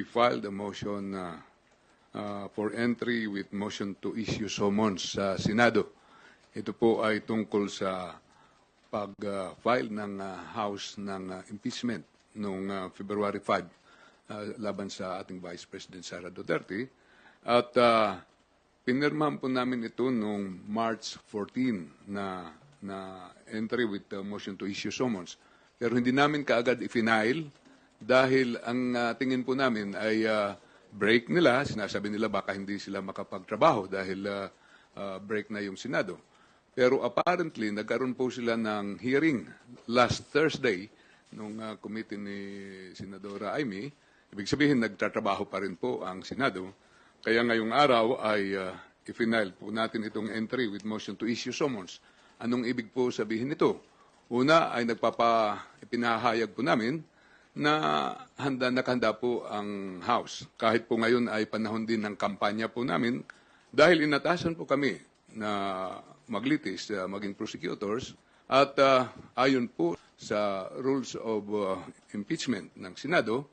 We filed a motion uh, uh, for entry with motion to issue summons sa Senado. Ito po ay tungkol sa pag-file ng uh, House ng uh, impeachment noong uh, February 5 uh, laban sa ating Vice President Sara Duterte. At uh, pinirmahan po namin ito noong March 14 na na entry with the motion to issue summons. Pero hindi namin kaagad i-final dahil ang uh, tingin po namin ay uh, break nila. Sinasabi nila baka hindi sila makapagtrabaho dahil uh, uh, break na yung Senado. Pero apparently, nagkaroon po sila ng hearing last Thursday nung uh, committee ni Senadora Amy. Ibig sabihin, nagtatrabaho pa rin po ang Senado. Kaya ngayong araw ay uh, i-final po natin itong entry with motion to issue summons. Anong ibig po sabihin nito? Una ay nagpapa ipinahayag po namin na handa nakahanda po ang House. Kahit po ngayon ay panahon din ng kampanya po namin dahil inatasan po kami na maglitis, uh, maging prosecutors at uh, ayon po sa rules of uh, impeachment ng Senado,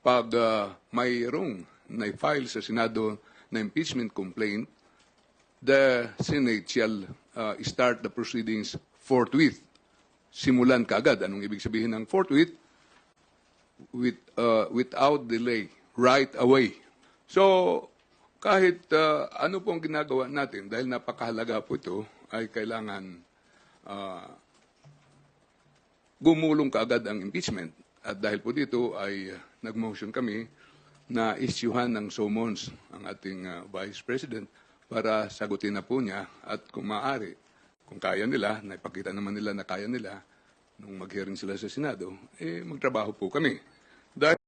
pag uh, mayroong na-file sa Senado na impeachment complaint, the Senate shall uh, start the proceedings forthwith. Simulan kaagad. Anong ibig sabihin ng forthwith? With, uh, without delay, right away. So, kahit uh, ano pong ginagawa natin, dahil napakahalaga po ito, ay kailangan uh, gumulong kaagad ang impeachment. At dahil po dito ay uh, nag-motion kami na isyuhan ng summons ang ating uh, Vice President para sagutin na po niya at kung maaari, kung kaya nila, naipakita naman nila na kaya nila, nung mag-hearing sila sa Senado, eh magtrabaho po kami. Dahil